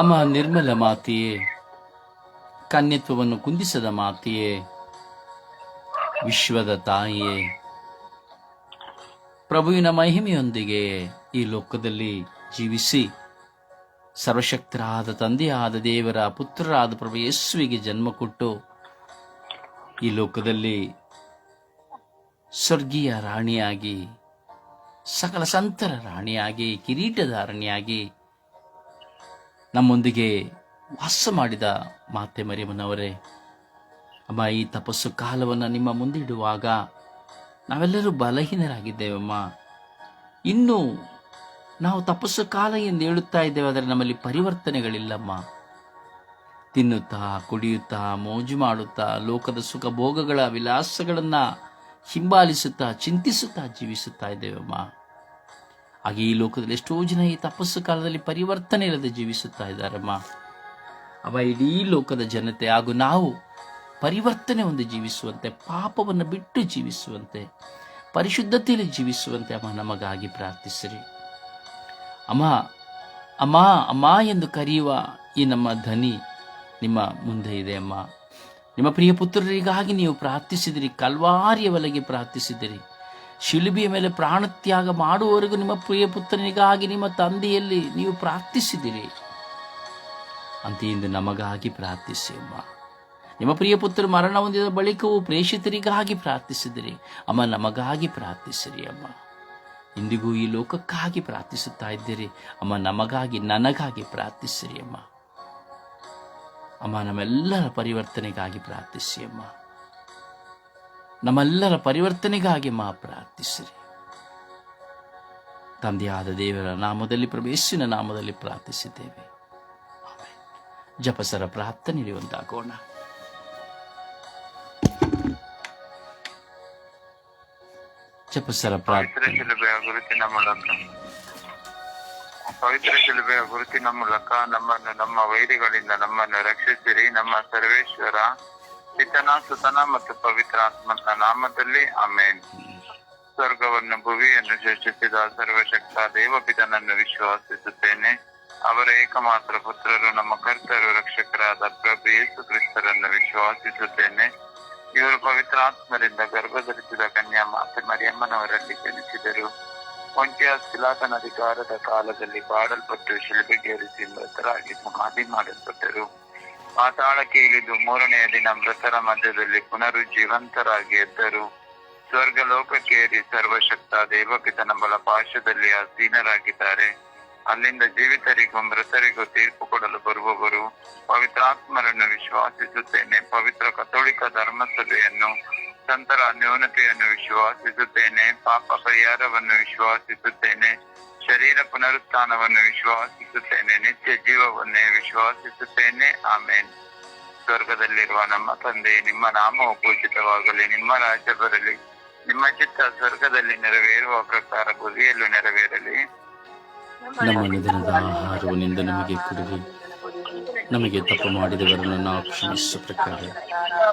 ಅಮ್ಮ ನಿರ್ಮಲ ಮಾತೆಯೇ, ಕನ್ಯತ್ವವನ್ನು ಕುಂದಿಸದ ಮಾತೆಯೇ, ವಿಶ್ವದ ತಾಯಿಯೇ. ಪ್ರಭುವಿನ ಮಹಿಮೆಯೊಂದಿಗೆ ಈ ಲೋಕದಲ್ಲಿ ಜೀವಿಸಿ, ಸರ್ವಶಕ್ತರಾದ ತಂದೆಯಾದ ದೇವರ ಪುತ್ರರಾದ ಪ್ರಭು ಯೇಸುವಿಗೆ ಜನ್ಮ ಕೊಟ್ಟು, ಈ ಲೋಕದಲ್ಲಿ ಸ್ವರ್ಗೀಯ ರಾಣಿಯಾಗಿ, ಸಕಲ ಸಂತರ ರಾಣಿಯಾಗಿ, ಕಿರೀಟಧಾರಣಿಯಾಗಿ ನಮ್ಮೊಂದಿಗೆ ವಾಸ ಮಾಡಿದ ಮಾತೆ ಮರಿಯಮ್ಮನವರೇ, ಅಮ್ಮ, ಈ ತಪಸ್ಸು ಕಾಲವನ್ನು ನಿಮ್ಮ ಮುಂದಿಡುವಾಗ ನಾವೆಲ್ಲರೂ ಬಲಹೀನರಾಗಿದ್ದೇವಮ್ಮ. ಇನ್ನು ನಾವು ತಪಸ್ಸು ಕಾಲ ಎಂದು ಹೇಳುತ್ತಾ ಇದ್ದೇವೆ, ಆದರೆ ನಮ್ಮಲ್ಲಿ ಪರಿವರ್ತನೆಗಳಿಲ್ಲಮ್ಮ. ತಿನ್ನುತ್ತಾ, ಕುಡಿಯುತ್ತಾ, ಮೋಜು ಮಾಡುತ್ತಾ, ಲೋಕದ ಸುಖ ಭೋಗಗಳ ವಿಲಾಸಗಳನ್ನು ಹಿಂಬಾಲಿಸುತ್ತಾ, ಚಿಂತಿಸುತ್ತಾ ಜೀವಿಸುತ್ತಾ ಇದ್ದೇವಮ್ಮ. ಹಾಗೆ ಈ ಲೋಕದಲ್ಲಿ ಎಷ್ಟೋ ಜನ ಈ ತಪಸ್ಸು ಕಾಲದಲ್ಲಿ ಪರಿವರ್ತನೆ ಇಲ್ಲದೆ ಜೀವಿಸುತ್ತಾ ಇದ್ದಾರಮ್ಮ. ಅವ ಇಡೀ ಲೋಕದ ಜನತೆ ಹಾಗೂ ನಾವು ಪರಿವರ್ತನೆ ಒಂದು ಜೀವಿಸುವಂತೆ, ಪಾಪವನ್ನು ಬಿಟ್ಟು ಜೀವಿಸುವಂತೆ, ಪರಿಶುದ್ಧತೆಯಲ್ಲಿ ಜೀವಿಸುವಂತೆ ಅಮ್ಮ ನಮಗಾಗಿ ಪ್ರಾರ್ಥಿಸಿರಿ. ಅಮ್ಮ ಅಮ್ಮ ಅಮ್ಮ ಎಂದು ಕರೆಯುವ ಈ ನಮ್ಮ ಧ್ವನಿ ನಿಮ್ಮ ಮುಂದೆ ಇದೆ ಅಮ್ಮ. ನಿಮ್ಮ ಪ್ರಿಯ ಪುತ್ರರಿಗಾಗಿ ನೀವು ಪ್ರಾರ್ಥಿಸಿದಿರಿ, ಕಲ್ವಾರಿಯ ಒಳಗೆ ಪ್ರಾರ್ಥಿಸಿದಿರಿ. ಶಿಲುಬೆಯ ಮೇಲೆ ಪ್ರಾಣತ್ಯಾಗ ಮಾಡುವವರೆಗೂ ನಿಮ್ಮ ಪ್ರಿಯ ಪುತ್ರನಿಗಾಗಿ ನಿಮ್ಮ ತಂದೆಯಲ್ಲಿ ನೀವು ಪ್ರಾರ್ಥಿಸಿದಿರಿ. ಅಂತ ಇಂದು ನಮಗಾಗಿ ಪ್ರಾರ್ಥಿಸಿ ಅಮ್ಮ ನಿಮ್ಮ ಪ್ರಿಯ ಪುತ್ರ ಮರಣ ಹೊಂದಿದ ಬಳಿಕವೂ ಪ್ರೇಷಿತರಿಗಾಗಿ ಪ್ರಾರ್ಥಿಸಿದಿರಿ. ಅಮ್ಮ, ನಮಗಾಗಿ ಪ್ರಾರ್ಥಿಸಿರಿ ಅಮ್ಮ. ಇಂದಿಗೂ ಈ ಲೋಕಕ್ಕಾಗಿ ಪ್ರಾರ್ಥಿಸುತ್ತಾ ಇದ್ದೀರಿ. ಅಮ್ಮ, ನಮಗಾಗಿ, ನನಗಾಗಿ ಪ್ರಾರ್ಥಿಸಿರಿ ಅಮ್ಮ. ಅಮ್ಮ, ನಮ್ಮೆಲ್ಲರ ಪರಿವರ್ತನೆಗಾಗಿ ಪ್ರಾರ್ಥಿಸಿ ಅಮ್ಮ ನಮ್ಮೆಲ್ಲರ ಪರಿವರ್ತನೆಗಾಗಿ ಮಾ ಪ್ರಾರ್ಥಿಸಿರಿ. ತಂದೆಯಾದ ದೇವರ ನಾಮದಲ್ಲಿ ಪ್ರವೇಶಿನ ನಾಮದಲ್ಲಿ ಪ್ರಾರ್ಥಿಸಿದ್ದೇವೆ. ಜಪಸರ ಪ್ರಾಪ್ತ ಒಂದಾಗೋಣ. ಜಪಸರ ಪವಿತ್ರ ಶಿಲುಬೆಯ ಗುರುತಿನ ಮೂಲಕ ನಮ್ಮನ್ನು ನಮ್ಮ ವೈರಿಗಳಿಂದ ನಮ್ಮನ್ನು ರಕ್ಷಿಸಿರಿ. ನಮ್ಮ ಸರ್ವೇಶ್ವರ ಪಿತನ ಸುತನ ಮತ್ತು ಪವಿತ್ರ ಆತ್ಮನ ನಾಮದಲ್ಲಿ ಆಮೇನ್. ಸ್ವರ್ಗವನ್ನು ಭುವಿಯನ್ನು ಸೃಷ್ಟಿಸಿದ ಸರ್ವಶಕ್ತ ದೇವಪಿತನನ್ನು ವಿಶ್ವಾಸಿಸುತ್ತೇನೆ. ಅವರ ಏಕಮಾತ್ರ ಪುತ್ರರು, ನಮ್ಮ ಕರ್ತರು, ರಕ್ಷಕರಾದ ಪ್ರಭು ಯೇಸು ಕ್ರಿಸ್ತರನ್ನು ವಿಶ್ವಾಸಿಸುತ್ತೇನೆ. ಇವರು ಪವಿತ್ರಾತ್ಮರಿಂದ ಗರ್ಭಧರಿಸಿದ ಕನ್ಯಾ ಮಾತೆ ಮರಿಯಮ್ಮನವರಲ್ಲಿ ಜನಿಸಿದರು. ಒಂಟಿಯ ಶಿಲಾತನ ಅಧಿಕಾರದ ಕಾಲದಲ್ಲಿ ಬಾಡಲ್ಪಟ್ಟು ಶಿಲ್ಪಿಗೇರಿಸಿ ಮೃತರಾಗಿ ಸಮಾಧಿ ಮಾಡಲ್ಪಟ್ಟರು. ಪಾತಾಳಕ್ಕೆ ಇಳಿದು ಮೂರನೆಯ ದಿನ ಮೃತರ ಮಧ್ಯದಲ್ಲಿ ಪುನರುಜ್ಜೀವಂತರಾಗಿ ಎದ್ದರು. ಸ್ವರ್ಗ ಲೋಕಕ್ಕೇರಿ ಸರ್ವಶಕ್ತ ದೇವಪಿತನ ಬಲ ಪಾರ್ಶ್ವದಲ್ಲಿ ಅಧೀನರಾಗಿದ್ದಾರೆ ಅಲ್ಲಿಂದ ಜೀವಿತರಿಗೂ ಮೃತರಿಗೂ ತೀರ್ಪು ಕೊಡಲು ಬರುವವರು ಪವಿತ್ರಾತ್ಮರನ್ನು ವಿಶ್ವಾಸಿಸುತ್ತೇನೆ. ಪವಿತ್ರ ಕಥೋಳಿಕ ಧರ್ಮಸಭೆಯನ್ನು, ಸಂತರ ನ್ಯೂನತೆಯನ್ನು ವಿಶ್ವಾಸಿಸುತ್ತೇನೆ. ಪಾಪ ಪರಿಹಾರವನ್ನು ವಿಶ್ವಾಸಿಸುತ್ತೇನೆ. ಶರೀರ ಪುನರುತ್ಥಾನವನ್ನು ವಿಶ್ವಾಸಿಸುತ್ತೇನೆ, ನಿತ್ಯ ಜೀವವನ್ನೇ ವಿಶ್ವಾಸಿಸುತ್ತೇನೆ. ಆಮೇನ್. ಸ್ವರ್ಗದಲ್ಲಿರುವ ನಮ್ಮ ತಂದೆ, ನಿಮ್ಮ ನಾಮವು ಪೂಜಿತವಾಗಲಿ, ನಿಮ್ಮ ರಾಜ್ಯ ಬರಲಿ, ನಿಮ್ಮ ಚಿತ್ತ ಸ್ವರ್ಗದಲ್ಲಿ ನೆರವೇರುವ ಪ್ರಕಾರ ಗುರಿಯಲ್ಲೂ ನೆರವೇರಲಿ. ನಮ್ಮ ನಿಧನದ ನಮಗೆ ಕುಡಿರಿ ನಮಗೆ ತಪ್ಪು ಮಾಡಿದವರನ್ನು ನಾವು ಕ್ಷಮಿಸುವ ಪ್ರಕಾರ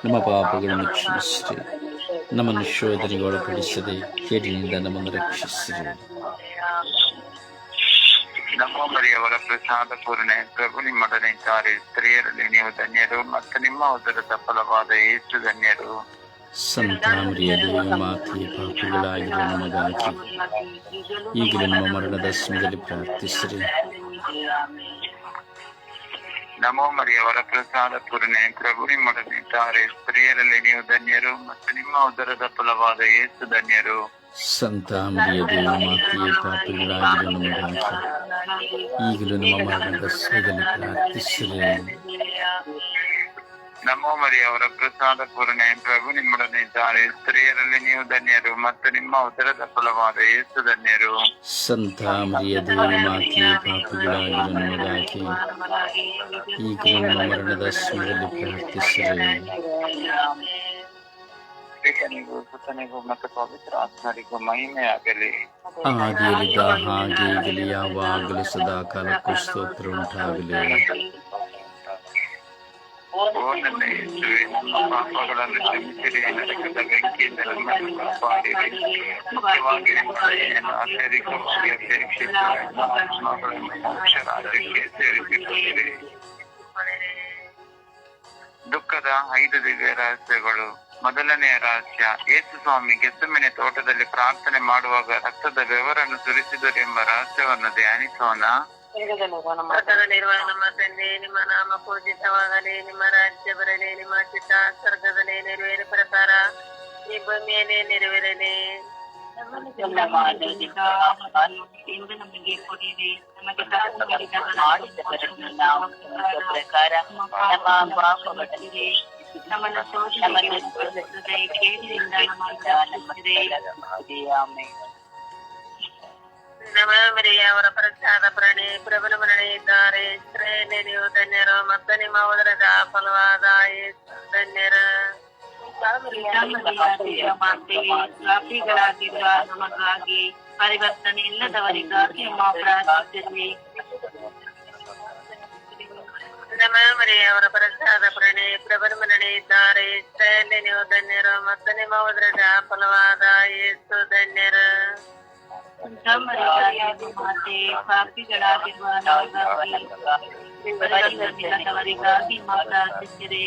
ನಮ್ಮ ಪಾಪಗಳನ್ನು ಕ್ಷಮಿಸಿರಿ. ನಮ್ಮನ್ನು ಶೋಧನೆಗೆ ಒಳಪಡಿಸದೆ, ಕೇಡಿನಿಂದ ನಮ್ಮನ್ನು ರಕ್ಷಿಸಿರಿ. ನಮ್ಮ ಮರಿಯವರ ಪ್ರಸಾದ ಪೂರ್ಣೆ. ಪ್ರಭು ನಿಮ್ಮೊಡನೆ ಇದ್ದಾರೆ. ಸ್ತ್ರೀಯರಲ್ಲಿ ನೀವು ಧನ್ಯರು ಮತ್ತು ನಿಮ್ಮ ಉದರದ ಫಲವಾದ ಏಸು ಧನ್ಯರು. ಸಂತಾಮರಿಯ ದೇವ ಮಾತೆಯ ಪಾಪಗಳಾಗಿರುವ ನಮಗಾಗಿ ಈಗಲೂ ನಮ್ಮ ಮರಣದ ಸಮಯದಲ್ಲಿ ಪ್ರಾರ್ಥಿಸಿರಿ. ನಮೋ ಮರಿಯವರ ಪ್ರಸಾದ ಪೂರ್ಣೆ. ಪ್ರಭು ನಿಮ್ಮೊಡನೆ ಇದ್ದಾರೆ. ಸ್ತ್ರೀಯರಲ್ಲಿ ನೀವು ಧನ್ಯರು ಮತ್ತು ನಿಮ್ಮ ಉದರದ ಫಲವಾದ ಏಸು ಧನ್ಯರು. ಸಂತಾಮರಿಯ ದೇವ ಮಾತೆಯ ಪಾಪಗಳಾಗಿರುವ ನಮಗಾಗಿ ಈಗಲೂ ನಮ್ಮ ಮರಣದ ಸಮಯದಲ್ಲಿ ಪ್ರಾರ್ಥಿಸಿರಿ ನಮೋ ಮರಿಯವರ ಪ್ರಸಾದ ಪೂರ್ಣೆ ಪ್ರಭು ನಿಮ್ಮೊಡನೆ ಇದ್ದಾರೆ ಸ್ತ್ರೀಯರಲ್ಲಿ ನೀವು ಧನ್ಯರು ಮತ್ತು ನಿಮ್ಮ ಉದರದ ಫಲವಾದ ಏಸು ಧನ್ಯರು ಸಂತಾಮರಿಯ ದೇವ ಮಾತೆಯ ಪಾಪಗಳಾಗಿರುವ ನಮಗಾಗಿ ಈಗಲೂ ನಮ್ಮ ಮರಣದ ಸಮಯದಲ್ಲಿ ಪ್ರಾರ್ಥಿಸಿರಿ ಪಿತನಿಗೂ ಸುತನಿಗೂ ಮತ್ತು ಪವಿತ್ರ ಆತ್ಮರಿಗೂ ಆಗಲಿ. ಆದಿಯಲ್ಲಿದ್ದ ಹಾಗೆ ಈಗಲೂ ಯಾವಾಗಲೂ ಸದಾ ಕಾಲಕ್ಕೂ ಸ್ತೋತ್ರ ಉಂಟಾಗಲಿ. ನಮ್ಮ ಪಾಪಗಳನ್ನು ಕ್ಷಮಿಸಿರಿ ನರಕದ ಬೆಂಕಿಯಿಂದ ನಮ್ಮನ್ನು ಕಾಪಾಡಿರಿ. ಮುಖ್ಯವಾಗಿ ನಿಮ್ಮ ಅತ್ಯಧಿಕವಾಗಿ ಅಪೇಕ್ಷಿಸುವ ಎಲ್ಲ ಆತ್ಮಗಳನ್ನು ಮೋಕ್ಷ ರಾಜ್ಯಕ್ಕೆ ಸೇರಿಸಿಕೊಂಡಿರಿ. ದುಃಖದ ಐದು ದಿವ್ಯ ರಹಸ್ಯಗಳು. ಮೊದಲನೆಯ ರಹಸ್ಯ ಯೇಸು ಸ್ವಾಮಿ ಗೆಸಮಿನ ತೋಟದಲ್ಲಿ ಪ್ರಾರ್ಥನೆ ಮಾಡುವಾಗ ರಕ್ತದ ಬೆವರನ್ನು ಸುರಿಸಿದರೆಂಬ ರಹಸ್ಯವನ್ನು ಧ್ಯಾನಿಸೋಣ. ಸ್ವರ್ಗದಲ್ಲಿರುವ ನಮ್ಮ ತಂದೆ ನಿಮ್ಮ ನಾಮ ಪೂಜಿತವಾಗಲಿ ನಿಮ್ಮ ರಾಜ್ಯ ಬರಲಿ ನಿಮ್ಮ ಚಿತ್ತ ಸ್ವರ್ಗದಲ್ಲಿ ನೆರವೇರ ಪ್ರಕಾರ ಈ ಭೂಮಿಯಲ್ಲಿ ನೆರವೇರಲಿ. ಇಂದು ನಮಗೆ ಕೊಡಿರಿ. ನಮಗೆ ಮಾಡಿದ ಪ್ರಕಾರ ನಮ್ಮ ಪಾಪಗಳಿಗೆ ನಮ್ಮನ್ನು ಶೋಧನೆಗೆ ಒಳಪಡಿಸದೆ ಕೇಡಿನಿಂದ ನಮ್ಮನ್ನು ರಕ್ಷಿಸಿರಿ. ಆಮೆನ್. ನಮ ಮರಿಯ ಅವರ ಪ್ರಸಾದ ಪ್ರಾಣಿ ಪ್ರಬಲ ಮರಣೆ ಇದ್ದಾರೆ ಸ್ತ್ರೀಯಲ್ಲಿ ನೀವು ಧನ್ಯರು ಮತ್ತು ನಿಮ್ಮ ಉದರದ ಫಲವಾದ ಯೇಸು ಧನ್ಯರು ಪಿತಾಮರಿಯಾದ ಮಾತೆಯೇ, ಪಾಪಿಗಳಾಗಿರುವ ನಮಗಾಗಿ ಪರಿವರ್ತನೆ ಇಲ್ಲದವರಿಗಾಗಿ ಅಮ್ಮ ಪ್ರಾರ್ಥಿಸಿರಿ ನಮ ಮರಿಯ ಅವರ ಪ್ರಸಾದ ಪ್ರಾಣಿ ಪ್ರಬಲ ಮರಣೆ ಇದ್ದಾರೆ ಸ್ತ್ರೀಯಲ್ಲಿ ನೀವು ಧನ್ಯರು ಮತ್ತು ನಿಮ್ಮ ಉದರದ ಫಲವಾದ ಯೇಸು ಧನ್ಯರು ಪಿತಾಮರಿಯಾದ ಮಾತೆ ಪಾಪಿಗಳಾಗಿರುವ ನಮಗಾಗಿ ಪರಿವರ್ತನೆ ಇಲ್ಲದವರಿಗಾಗಿ ಅಮ್ಮ ಪ್ರಾರ್ಥಿಸಿರಿ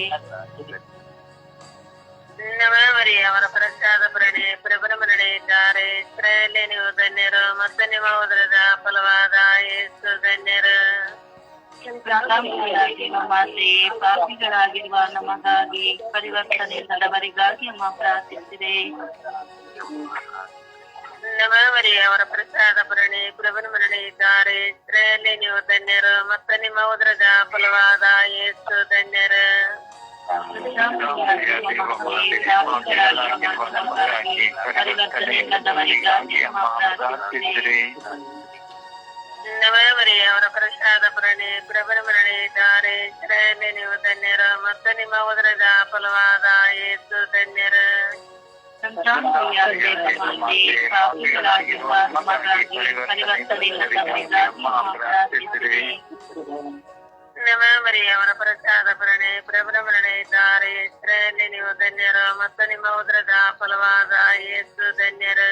ನಮ ಮರಿಯ ಅವರ ಪ್ರಸಾದ ಪ್ರಾಣಿ ಪ್ರಬಲ ಮರಣೆ ಇದ್ದಾರೆ ಸ್ತ್ರೀಯಲ್ಲಿ ನೀವು ಧನ್ಯರು ಮತ್ತು ನಿಮ್ಮ ಉದರದ ಫಲವಾದ ಯೇಸು ಧನ್ಯರು ಪಿತಾಮರಿಯಾದ ಮಾತೆ ಪಾಪಿಗಳಾಗಿರುವ ನಮಗಾಗಿ ಪರಿವರ್ತನೆ ನಡವರಿಗಾಗಿ ಅಮ್ಮ ಪ್ರಾರ್ಥಿಸಿದೆ. ಅವರ ಪ್ರಸಾದ ಭರಣೆ ಪ್ರಭನ ಮರಣೆ ಇದ್ದಾರೆ. ಸ್ತ್ರೀಯಲ್ಲಿ ನೀವು ಧನ್ಯರು ಮತ್ತು ನಿಮ್ಮ ಉದರದ ಫಲವಾದ ಯೇಸು ಧನ್ಯರು. ಪರಿವರ್ತನೆ ಅಮ್ಮ ಪ್ರಸಾದ ಪ್ರಾಣಿ ಪ್ರಬಲ ಮರಣೆ ಇದ್ದಾರೆ ಸ್ತ್ರೀಯಲ್ಲಿ ನೀವು ಧನ್ಯರು ಮತ್ತು ನಿಮ್ಮ ಉದರದ ಫಲವಾದ ಯೇಸು ಧನ್ಯರು ಪಾಪಿಗಳಾಗಿರುವ ನಮಗಾಗಿ ಪರಿವರ್ತನೆ ಇಲ್ಲದವರಿಗಾಗಿ ಅಮ್ಮ ಪ್ರಾರ್ಥಿಸಿರಿ ನಮ ಮರಿಯ ಅವರ ಪ್ರಸಾದ ಪ್ರಾಣಿ ಪ್ರಬಲ ಮರಣೆ ಇದ್ದಾರೆ ಸ್ತ್ರೀಯಲ್ಲಿ ನೀವು ಧನ್ಯರು ಮತ್ತು ನಿಮ್ಮ ಉದರದ ಫಲವಾದ ಯೇಸು ಧನ್ಯರು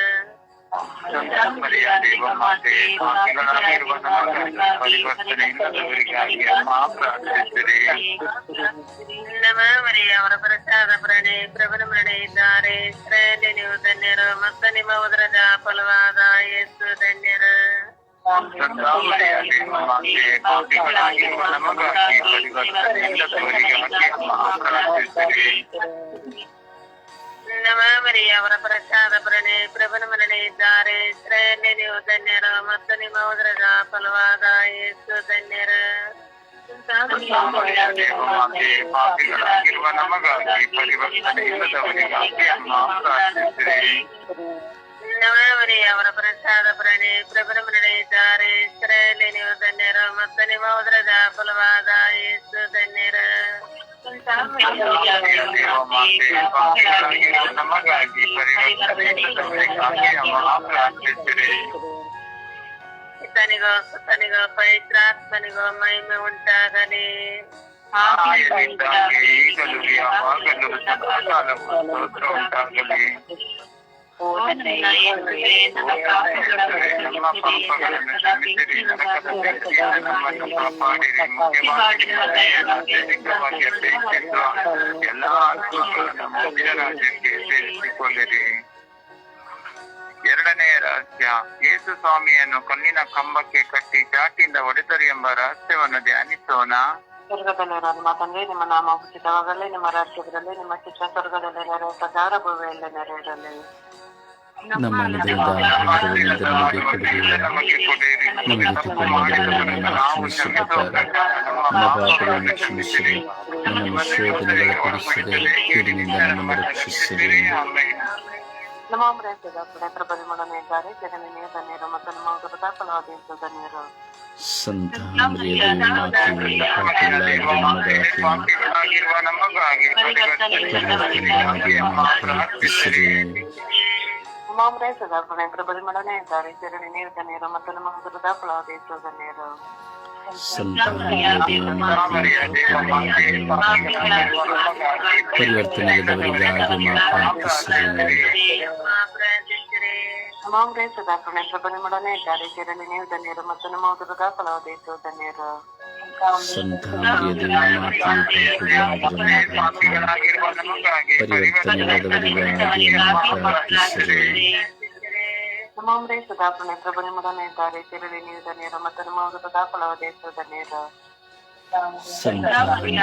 ಪಾಪಿಗಳಾಗಿರುವ ನಮಗಾಗಿ ಪರಿವರ್ತನೆ ಇಲ್ಲದವರಿಗಾಗಿ ಅಮ್ಮ ಪ್ರಾರ್ಥಿಸಿರಿ ನಮ ಮರಿಯ ಅವರ ಪ್ರಸಾದ ಪ್ರಾಣಿ ಪ್ರಬಲ ಮರಣೆ ಇದ್ದಾರೆ ಸ್ತ್ರೀಯಲ್ಲಿ ನೀವು ಧನ್ಯರು ಮತ್ತು ನಿಮ್ಮ ಉದರದ ಫಲವಾದ ಯೇಸು ಧನ್ಯರು ಪಾಪಿಗಳಾಗಿರುವ ನಮಗಾಗಿ ಪರಿವರ್ತನೆ ಇಲ್ಲದವರಿಗಾಗಿ ಅವರ ಪ್ರಸಾದ ಪ್ರಾಣಿ ಪ್ರಬಲ ಮರಣೆ ಇದ್ದಾರೆ ಸ್ತ್ರೀಯಲ್ಲಿ ನೀವು ಧನ್ಯರು ಮತ್ತು ನಿಮ್ಮ ಉದರದ ಫಲವಾದ ಯೇಸು ಧನ್ಯರು ಪಾಪಿಗಳಾಗಿರುವ ನಮಗಾಗಿ ಪರಿವರ್ತನೆ ಇಲ್ಲದವರಿಗಾಗಿ ಅಮ್ಮ ಪ್ರಾರ್ಥಿಸಿರಿ ನಮ ಮರಿಯ ಅವರ ಪ್ರಸಾದ ಪ್ರಾಣಿ ಪ್ರಬಲ ಮರಣೆ ಇದ್ದಾರೆ ಸ್ತ್ರೀಯಲ್ಲಿ ನೀವು ಧನ್ಯರು ಮತ್ತು ನಿಮ್ಮ ಉದರದ ಫಲವಾದ ಯೇಸು ಧನ್ಯರು ಪಾಪಿಗಳಾಗಿರುವ ನಮಗಾಗಿ ಪರಿವರ್ತನೆ ಇಲ್ಲದವರಿಗಾಗಿ ಅಮ್ಮ ಪ್ರಾರ್ಥಿಸಿರಿ ಇತನಿಗೋ ಸುತನಿಗೋ ಪವಿತ್ರಾತ್ಮನಿಗೋ ಮಹಿಮೆ ಉಂಟಾಗಲಿ ಆದಿಯಿಂದಾಗಿ ಈಗಲೂ ಯಾವಾಗಲೂ ಸದಾಕಾಲವೂ ಸ್ತೋತ್ರ ಉಂಟಾಗಲಿ ಓ ನನ್ನ ಯೇಸುವೇ, ನನ್ನ ಪಾಪಗಳನ್ನು ನಮ್ಮ ಪಾಪಗಳನ್ನು ಕ್ಷಮಿಸಿರಿ ನರಕದ ಬೆಂಕಿಯಿಂದ ನಮ್ಮನ್ನು ಕಾಪಾಡಿರಿ ಮುಖ್ಯವಾಗಿ ನಿಮ್ಮ ದಯೆಯನ್ನು ಅತ್ಯಧಿಕವಾಗಿ ಅಪೇಕ್ಷಿಸುವ ಎಲ್ಲ ಆತ್ಮಗಳನ್ನು ಮೋಕ್ಷ ರಾಜ್ಯಕ್ಕೆ ಸೇರಿಸಿಕೊಳ್ಳಿರಿ ಎರಡನೆಯ ರಹಸ್ಯ ಯೇಸು ಸ್ವಾಮಿಯನ್ನು ಕಲ್ಲಿನ ಕಂಬಕ್ಕೆ ಕಟ್ಟಿ ಚಾಟಿಯಿಂದ ಹೊಡೆದರು ಎಂಬ ರಹಸ್ಯವನ್ನು ಧ್ಯಾನಿಸೋಣ ಸ್ವರ್ಗದಲ್ಲಿರೋ ನಿಮ್ಮ ತಂದೆ ನಿಮ್ಮ ನಾಮ ಉಚಿತವಾಗಲಿ ನಿಮ್ಮ ರಾಜ್ಯದಲ್ಲಿ ನಿಮ್ಮ ಚಿತ್ತ ಸ್ವರ್ಗದಲ್ಲಿ ನೆರವೇರ ಪ್ರಕಾರ ಭೂಮಿಯಲ್ಲಿ ನೆರವೇರಲಿ ನಮ್ಮ ಅನ್ನದಿಂದ ಆಹಾರವನ್ನಿಂದ ನಮಗೆ ಕೊಡಿರಿ ನಮಗೆ ಕೊಡಿರಿ ನಮಗೆ ತಪ್ಪು ಮಾಡಿದವರನ್ನು ನಾವು ಕ್ಷಮಿಸುವ ಪ್ರಕಾರ ನಮ್ಮ ಪಾಪಗಳನ್ನು ಕ್ಷಮಿಸಿರಿ ನಮ್ಮ ಶೋಧನೆಗಳ ಪಡಿಸಿದೆ ಕೀಡಿನಿಂದ ನಮ್ಮನ್ನು ರಕ್ಷಿಸಿರಿ ನಮ್ಮ ಅಮೃತದ ಪುಣೇತ್ರ ಪರಿಮಳನ ಇದ್ದಾರೆ ಜಗನೇ ಧನ್ಯರು ಮತ್ತು ನಮ್ಮ ಉದರದ ಫಲವಾದ ಯೇಸು ಧನ್ಯರು ಸಂತ ಮರಿಯದೇ ಮಾತೆಯೇ ಪಾಪಿಗಳಾಗಿರುವ ನಮಗಾಗಿ ಪಾಪಿಗಳಾಗಿರುವ ನಮಗಾಗಿ ಪರಿವರ್ತನೆಗಾಗಿ ಅಮ್ಮ ಪ್ರಾರ್ಥಿಸಿರಿ ನಮ್ಮ ಅಮೃತದ ಪುಣೇತ್ರ ಪರಿಮಳನ ಇದ್ದಾರೆ ಜಗನೇ ಧನ್ಯರು ಮತ್ತು ನಮ್ಮ ಉದರದ ಫಲವಾದ ಯೇಸು ಧನ್ಯರು ಸಂತ ಮರಿಯ ಮಾತೆ ಪರಿವರ್ತನೆಯಾದವರಿಗಾಗಿ ಮಾ ಪ್ರಾರ್ಥಿಸಿರಿ ನಮಗೆ ಸದಾ ಪ್ರಭು ಮಾಡನೇ ಇದ್ದಾರೆ ಸೇರಲಿ ನೀವು ಧನ್ಯರು ಮತ್ತು ನಮ್ಮ ಉದರದ ಫಲವದೇಶು ಧನ್ಯರು ಸಂತ ಮರಿಯ ಮಾತೆ ಮಕ್ಕಳಾಗಿರುವ ನಮಗಾಗಿ ಪರಿವರ್ತನೆಯಾದವರಿಗಾಗಿ ಮಾ ಪ್ರಾರ್ಥಿಸಿರಿ ನಮಗೆ ಸದಾ ಪ್ರಭು ಮಾಡನೇ ಇದ್ದಾರೆ ಸೇರಲಿ ನೀವು ಧನ್ಯರು ಮತ್ತು ನಮ್ಮ ಉದರದ ಫಲವದೇಶು ಧನ್ಯರು ಸಂತ ಮರಿಯ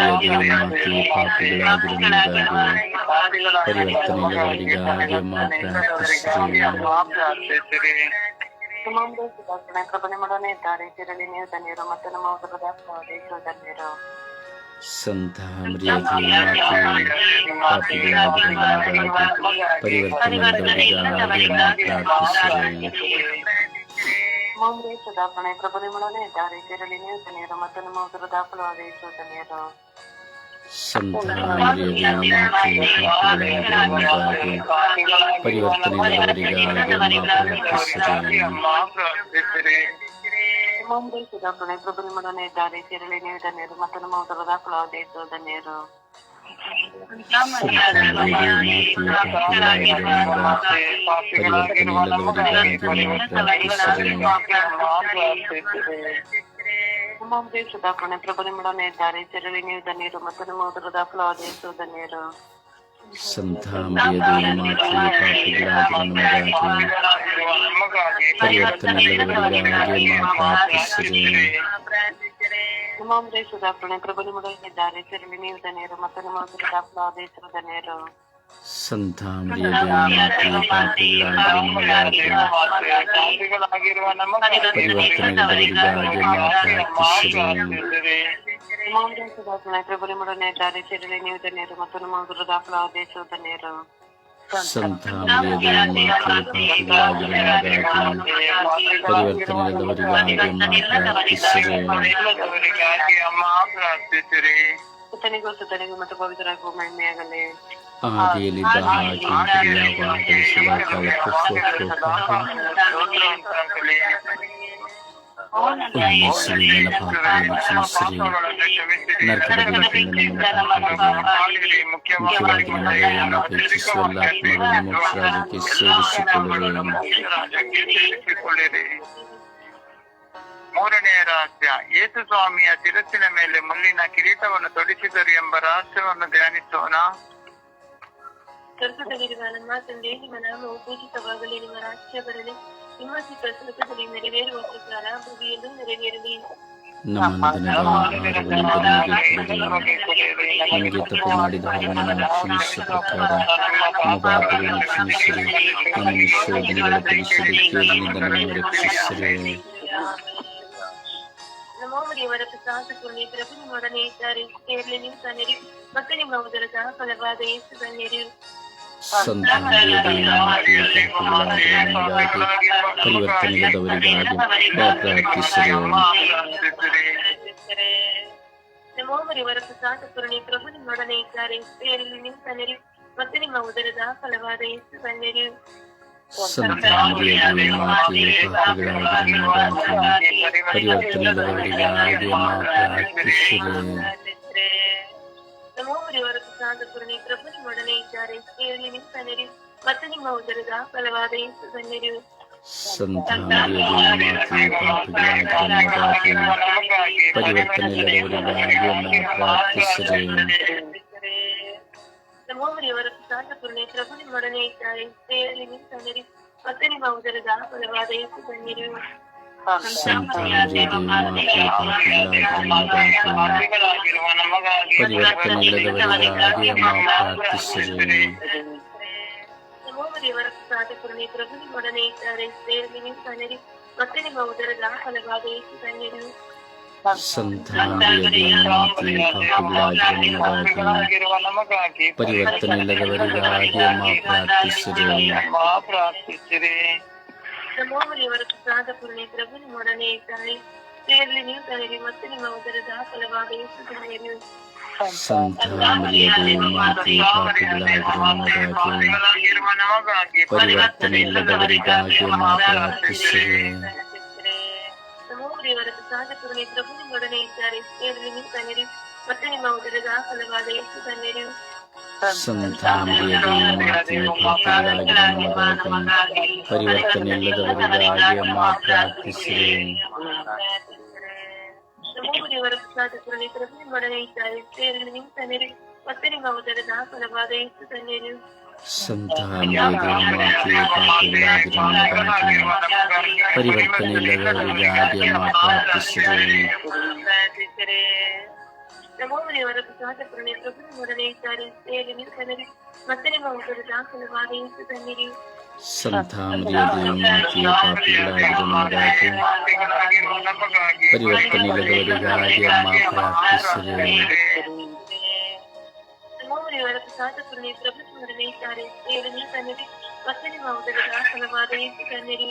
ಮಾತೆ ಪಾಪಿಗಳಾಗಿರುವ ನಮಗಾಗಿ ಪರಿವರ್ತನೆಯಾದವರಿಗಾಗಿ ಮಾ ಪ್ರಾರ್ಥಿಸಿರಿ ಪ್ರಾರ್ಥಿಸಿರಿ ನಮಗೆ ಸದಾ ಪ್ರಭು ಮಾಡನೇ ಇದ್ದಾರೆ ಸೇರಲಿ ನೀವು ಧನ್ಯರು ಮತ್ತು ನಮ್ಮ ಉದರದ ಫಲವದೇಶು ಧನ್ಯರು ಸಂತ ಮರಿಯ ಮಾತೆ ಪಾಪಿಗಳಾಗಿರುವ ನಮಗಾಗಿ ಪರಿವರ್ತನೆಯಾದವರಿಗಾಗಿ ಮಾ ಪ್ರಾರ್ಥಿಸಿರಿ ನಮಗೆ ಸದಾ ಪ್ರಭು ಮಾಡನೇ ಇದ್ದಾರೆ ಸೇರಲಿ ನೀವು ಧನ್ಯರು ಮತ್ತು ನಮ್ಮ ಉದರದ ಫಲವದೇಶು ಧನ್ಯರು ಸಂತ ಮರಿಯ ಮಾತೆ ಪಾಪಿಗಳಾಗಿರುವ ನಮಗಾಗಿ ಪರಿವರ್ತನೆಯಾದವರಿಗಾಗಿ ಮಾ ಪ್ರಾರ್ಥಿಸಿರಿ ಪ್ರಾರ್ಥಿಸಿರಿ ನಮಗೆ ಸದಾ ಪ್ರಭು ಮಾಡನೇ ಇದ್ದಾರೆ ಸೇರಲಿ ನೀವು ಧನ್ಯರು ಮತ್ತು ನಮ್ಮ ಉದರದ ಫಲವದೇಶು ಧನ್ಯರು ಸಂತ ಮರಿಯ ಮಾತೆ ಪಾಪಿಗಳಾಗಿರುವ ನಮಗಾಗಿ ಪರಿವರ್ತನೆಯಾದವರಿಗಾಗಿ ಮಾ ಪ್ರಾರ್ಥಿಸಿರಿ ನಮಗೆ ಸದಾ ಪ್ರಭು ಮಾಡನೇ ಇದ್ದಾರೆ ಸೇರಲಿ ನೀವು ಧನ್ಯರು ಮತ್ತು ನಮ್ಮ ಉದರದ ಫಲವದೇಶು ಧನ್ಯರು ಸಂತ ಮರಿಯ ಮಾತೆ ಪಾಪಿಗಳಾಗಿರುವ ನಮಗಾಗಿ ನಮಗಾಗಿ ಪರಿವರ್ತನೆಯಾದವರಿಗಾಗಿ ಮಾ ಪ್ರಾರ್ಥಿಸಿರಿ ನಮಗೆ ಸದಾ ಪ್ರಭು ಮಾಡಲಿದ್ದಾರೆ ಸೇರಲಿ ನೀವು ಧನ್ಯರು ಮತ್ತು ನಮ್ಮ ಉದರದ ಫಲವದೇಶು ಧನ್ಯರು ಸಂತ ಮರಿಯ ಮಾತೆ ಪಾಪಿಗಳಾಗಿರುವ ನಮಗಾಗಿ ಪಾಪಿಗಳಾಗಿರುವ ನಮಗಾಗಿ ಪರಿವರ್ತನೆಯಾದವರಿಗಾಗಿ ಮಾ ಪ್ರಾರ್ಥಿಸಿರಿ ನಮಗೆ ಸದಾ ಪ್ರಭು ಮಾಡನೇ ಇದ್ದಾರೆ ಸೇರಲಿ ನೀವು ಧನ್ಯರು ಮತ್ತು ನಮ್ಮ ಉದರದ ಫಲವದೇಶು ಧನ್ಯರು ಸಂತ ಮರಿಯ ಮಾತೆ ಪಾಪಿಗಳಾಗಿರುವ ನಮಗಾಗಿ ಪರಿವರ್ತನೆಯಾದವರಿಗಾಗಿ ಮಾ ಪ್ರಾರ್ಥಿಸಿರಿ ಅವರಿಗಾಗಿ ಅಮ್ಮ ಪ್ರಾರ್ಥಿಸಿರಿ ಸುತ್ತನಿಗೂ ಸುತ್ತನಿಗೂ ಮತ್ತು ಪವಿತ್ರರಾಗುವ ಮಹಿಮೆಯಾಗಲಿ ಆದಿಯಲ್ಲಿದ್ದ ಹಾಗೆ ಯಾವಾಗಲೂ ಸದಾಕಾಲಕ್ಕೂ ನರಕದ. ಮುಖ್ಯವಾಗಿ ನಮ್ಮನ್ನು ಆತ್ಮಗಳನ್ನು ಮೋಕ್ಷ ರಾಜ್ಯಕ್ಕೆ ಸೇರಿಸಿಕೊಳ್ಳಿರಿ. ಮೂರನೆಯ ರಹಸ್ಯ ಯೇಸು ಸ್ವಾಮಿಯ ಶಿರಸ್ಸಿನ ಮೇಲೆ ಮುಳ್ಳಿನ ಕಿರೀಟವನ್ನು ತೊಡಿಸಿದರು ಎಂಬ ರಹಸ್ಯವನ್ನು ಧ್ಯಾನಿಸೋಣ. ಸ್ವರ್ಗದಲ್ಲಿರುವ ನಮ್ಮ ತಂದೆ ನಿಮ್ಮ ನಾಮವು ಪೂಜಿತವಾಗಲಿ ನಿಮ್ಮ ರಾಜ್ಯ ಬರಲಿ ನಿಮ್ಮ ಚಿತ್ತ ಸ್ವರ್ಗದಲ್ಲಿ ನೆರವೇರುವ ಪ್ರಕಾರ ಭೂಮಿಯಲ್ಲೂ ನೆರವೇರಲಿ ನಮ್ಮ ದಿನದ ಆಹಾರವನ್ನು ನಮಗೆ ಕೊಡಿರಿ ನಮಗೆ ತಪ್ಪು ಮಾಡಿದವರನ್ನು ನಾವು ಕ್ಷಮಿಸುವ ಪ್ರಕಾರ ನಮ್ಮ ಪಾಪಗಳನ್ನು ಕ್ಷಮಿಸಿರಿ ನಮ್ಮನ್ನು ಶೋಧನೆಗಳ ಪಡಿಸಿರಿ ಕೇಳಿನಿಂದ ನಮ್ಮನ್ನು ರಕ್ಷಿಸಿರಿ ನಮ್ಮ ಮರಿಯವರ ಪ್ರಸಾದ ಪುಣ್ಯ ಪ್ರಭು ನಿಮ್ಮೊಡನೆ ಇದ್ದಾರೆ ಸೇರಲಿ ನೀವು ತನ್ನಿರಿ ಮತ್ತು ನಿಮ್ಮ ಉದರದ ಫಲವಾದ ಯೇಸು ಧನ್ಯರು ಸಂತಾನಗಳಿಗೆ ಪರಿವರ್ತನೆಯಾದವರಿಗಾಗಿ ಪ್ರಾರ್ಥಿಸಿರಿ ಪ್ರಾರ್ಥಿಸಿದರೆ, ನಮ್ಮ ಮರಿಯವರ ಪ್ರಸಾದ ಪುಣ್ಯ ಪ್ರಭು ನಿಮ್ಮೊಡನೆ ಇದ್ದಾರೆ ಸೇರಲಿ ನೀವು ತನ್ನಿರಿ ಮತ್ತು ನಿಮ್ಮ ಉದರದ ಫಲವಾದ ಯೇಸು ಧನ್ಯರು ಸಂತಾನಗಳಿಗೆ ಪಾಪಿಗಳಾಗಿ ಪರಿವರ್ತನೆಯಾದವರಿಗಾಗಿ ಪ್ರಾರ್ಥಿಸಿರಿ ನಮೋವರಿವರ ಪ್ರಸಾದ ಪೂರ್ಣಿ ಪ್ರಭು ನಿಮ್ಮೊಡನೆ ಇದ್ದಾರೆ ಸೇರಲಿ ನಿಮ್ಮ ತನ್ನರಿ ಮತ್ತು ನಿಮ್ಮ ಉದರದ ಫಲವಾದ ಯೇಸು ಧನ್ಯರು ಸಂತಾನಗಳಿಗೆ ಪಾಪಿಗಳಾಗಿ ಪರಿವರ್ತನೆಯಾದವರಿಗಾಗಿ ಪ್ರಾರ್ಥಿಸಿರಿ ನಮೋವರಿವರ ಪ್ರಸಾದ ಪೂರ್ಣಿ ಪ್ರಭು ನಿಮ್ಮೊಡನೆ ಇದ್ದಾರೆ ಸೇರಲಿ ನಿಮ್ಮ ತನ್ನರಿ ಮತ್ತು ನಿಮ್ಮ ಉದರದ ಫಲವಾದ ಯೇಸು ಧನ್ಯರು ಸಂತಾನಗಳಿಗೆ ಪಾಪಿಗಳಾಗಿ ಪರಿವರ್ತನೆಯಾದವರಿಗಾಗಿ ಪ್ರಾರ್ಥಿಸಿರಿ ನಮೋವರಿವರ ಪ್ರಸಾದ ಪೂರ್ಣಿ ಪ್ರಭು ನಿಮ್ಮೊಡನೆ ಇದ್ದಾರೆ ಸೇರಲಿ ನಿಮ್ಮ ತನ್ನರಿ ಮತ್ತು ನಿಮ್ಮ ಉದರದ ಫಲವಾದ ಯೇಸು ಧನ್ಯರು ಸಂತಾನಗಳಿಗೆ ಪಾಪಿಗಳಾಗಿ ಪರಿವರ್ತನೆಯಿಲ್ಲದವರಿಗಾಗಿ ಪ್ರಾರ್ಥಿಸಿರಿ ಪ್ರಾರ್ಥಿಸಿರಿ ನಮೋವರಿಯವರ ಪ್ರಸಾದ ಪೂರ್ಣಿ ಪ್ರಭು ನಿಮ್ಮೊಡನೆ ಇದ್ದಾರೆ ಸೇರಲಿ ನೀವು ತನರಿ ಮತ್ತು ನಿಮ್ಮ ಉದರದ ಫಲವಾದ ಯೇಸು ಧನ್ಯರು ಸಂತಾನಗಳಿಗೆ ಪಾಪಿಗಳಾಗಿ ಪರಿವರ್ತನೆಯಿಲ್ಲದವರಿಗಾಗಿ ಪ್ರಾರ್ಥಿಸಿರಿ ನಮೋವರಿಯವರ ಪ್ರಸಾದ ಸಹಜ ಕರುಣೆ ಪ್ರಭು ನಿಮ್ಮೊಡನೆ ಇದ್ದಾರೆ ಸ್ತ್ರೀಯರಲ್ಲಿ ನೀವು ಧನ್ಯರು ಮತ್ತೆ ನಿಮ್ಮ ಉದರದ ಫಲವಾದ ಯೇಸು ಧನ್ಯರು ಸಂತ ಮರಿಯದೇ ಮಾತೆ ಪಾಪಿಗಳಾಗಿರುವ ನಮಗಾಗಿ ಪರಿವರ್ತನೆ ಇಲ್ಲದವರಿಗಾಗಿ ಅಮ್ಮ ಪ್ರಾರ್ಥಿಸಿರಿ ನಮೋ ದೇವರ ಸಹಜ ಕರುಣೆ ಪ್ರಭು ನಿಮ್ಮೊಡನೆ ಇದ್ದಾರೆ ಸ್ತ್ರೀಯರಲ್ಲಿ ನೀವು ಧನ್ಯರು ಮತ್ತೆ ನಿಮ್ಮ ಉದರದ ಫಲವಾದ ಯೇಸು ಧನ್ಯರು ಸಂತ ಮರಿಯದೇ ಮಾತೆ ಪಾಪಿಗಳಾಗಿರುವ ನಮಗಾಗಿ ಪರಿವರ್ತನೆ ಇಲ್ಲದವರಿಗಾಗಿ ಅಮ್ಮ ಪ್ರಾರ್ಥಿಸಿರಿ ಪ್ರಾರ್ಥಿಸಿರೆ ನಮೋ ದೇವರ ಸಹಜ ಕರುಣೆ ಪ್ರಭು ನಿಮ್ಮೊಡನೆ ಇದ್ದಾರೆ ಸ್ತ್ರೀಯರಲ್ಲಿ ನೀವು ಧನ್ಯರು ಮತ್ತೆ ನಿಮ್ಮ ಉದರದ ಫಲವಾದ ಯೇಸು ಧನ್ಯರು ಸಂತ ಮರಿಯದೇ ಮಾತೆ ಪಾಪಿಗಳಾಗಿರುವ ನಮಗಾಗಿ ಪರಿವರ್ತನೆ ಇಲ್ಲದವರಿಗಾಗಿ ಅಮ್ಮ ಪ್ರಾರ್ಥಿಸಿರಿ ನಮೋ ದೇವರ ಸಹಜ ಕರುಣೆ ಪ್ರಭು ನಿಮ್ಮೊಡನೆ ಇದ್ದಾರೆ ಸ್ತ್ರೀಯರಲ್ಲಿ ನೀವು ಧನ್ಯರು ಮತ್ತೆ ನಿಮ್ಮ ಉದರದ ಫಲವಾದ ಯೇಸು ಧನ್ಯರು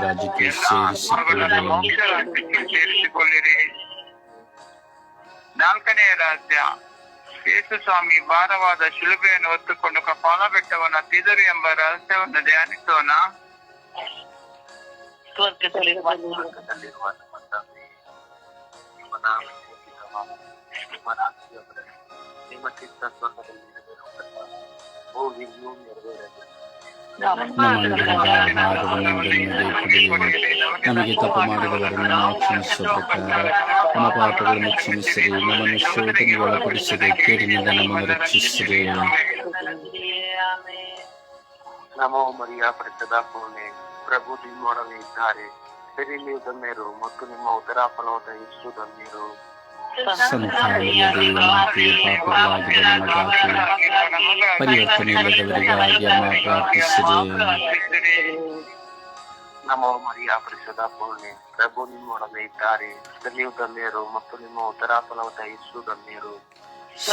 ರಾಜ್ಯಕ್ಕೆ ಸೇರಿಸಿಕೊಳ್ಳಿರಿ ಸೇರಿಸಿಕೊಳ್ಳಿರಿ ನಾಲ್ಕನೆಯ ರಹಸ್ಯ ಯೇಸು ಸ್ವಾಮಿ ಭಾರವಾದ ಶಿಲುಬೆಯನ್ನು ಹೊತ್ತುಕೊಂಡು ಕಪಾಲ ಬೆಟ್ಟವನ್ನು ಹತ್ತಿದರು ಎಂಬ ರಹಸ್ಯವನ್ನು ಧ್ಯಾನಿಸೋಣ ಸ್ವರ್ಗದಲ್ಲಿರುವ ಲೋಕದಲ್ಲಿರುವ ನಮ್ಮ ತಂದೆ, ನಿಮ್ಮ ನಾಮ ಪೂಜಿತವಾಗಲಿ. ನಿಮ್ಮ ರಾಜ್ಯ ಬರಲಿ. ನಿಮ್ಮ ಚಿತ್ತ ಸ್ವರ್ಗದಲ್ಲಿ ನೆರವೇರುವಂತೆ ಭೂಮಿ ಭೂಮಿ ನೆರವೇರಲಿ. ನಮ್ಮ ಅನುದಿನದ ಆಹಾರವನ್ನು ನಮಗೆ ಕೊಡಿರಿ ನಮಗೆ ತಪ್ಪು ಮಾಡಿದವರನ್ನು ನಾವು ಕ್ಷಮಿಸುವ ಪ್ರಕಾರ ನಮ್ಮ ಪಾಪಗಳನ್ನು ಕ್ಷಮಿಸಿರಿ ನಮ್ಮನ್ನು ಶೋಧನೆಗೆ ಒಳಪಡಿಸಿರಿ ಕೇಡಿನಿಂದ ನಮ್ಮನ್ನು ರಕ್ಷಿಸಿರಿ ನಮೋ ಮರಿಯ ಪ್ರಚದ ಪೂರ್ಣೆ ಪ್ರಭು ನಿಮ್ಮೊಡನೆ ಇದ್ದಾರೆ ಸರಿ ನೀವು ಧನ್ಯರು ಮತ್ತು ನಿಮ್ಮ ಉದರ ಫಲವಾದ ಯೇಸು ಧನ್ಯರು ಸಂತಾನವಿಲ್ಲದೆ ಮಾತೆ ಪಾಪಗಳಾಗಿರುವ ನಮಗಾಗಿ ಪರಿವರ್ತನೆ ಇಲ್ಲದವರಿಗಾಗಿ ಅಮ್ಮ ಪ್ರಾರ್ಥಿಸಿರಿ ನಮೋ ಮರಿಯ ಪರಿಶುದ್ಧ ಪೂರ್ಣೆ ಪ್ರಭು ನಿಮ್ಮೊಡನೆ ಇದ್ದಾರೆ ನೀವು ಧನ್ಯರು ಮತ್ತು ನಿಮ್ಮ ಉದರ ಫಲವಾದ ಯೇಸು ಧನ್ಯರು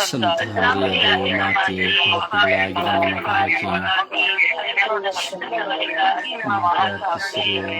ಸಂತಾನವಿಲ್ಲದೆ ಮಾತೆ ಪಾಪಗಳಾಗಿರುವ ನಮಗಾಗಿ ಅಮ್ಮ ಪ್ರಾರ್ಥಿಸಿರಿ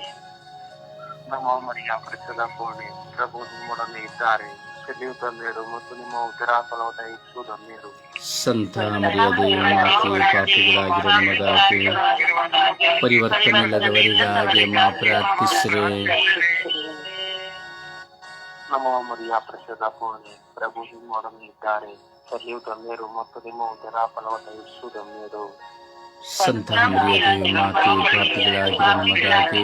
ನಮೋ ಮರಿಯ ಪರಿಶುದ್ಧ ಕೋಣೆ ಪ್ರಭು ನಿಮ್ಮೊಡನೆ ಇದ್ದಾರೆ. ಧನ್ಯರು ಮತ್ತು ನಿಮ್ಮ ಉದರ ಫಲವಾದ ಯೇಸು ಧನ್ಯರು ಸಂತಾನವಿಲ್ಲದೆ ಮಾತು ಪಾಪಗಳಾಗಿರುವ ನಮಗಾಗಿ ಪರಿವರ್ತನೆ ಇಲ್ಲದವರಿಗಾಗಿ ಮಾ ಪ್ರಾರ್ಥಿಸಿರಿ. ನಮೋ ಮರಿಯ ಪರಿಶುದ್ಧ ಕೋಣೆ ಪ್ರಭು ನಿಮ್ಮೊಡನೆ ಇದ್ದಾರೆ. ಧನ್ಯರು ಮತ್ತು ನಿಮ್ಮ ಉದರ ಫಲವಾದ ಯೇಸು ಧನ್ಯರು ಸಂತಾನವಿಲ್ಲದೆ ಮಾತು ಪಾಪಗಳಾಗಿರುವ ನಮಗಾಗಿ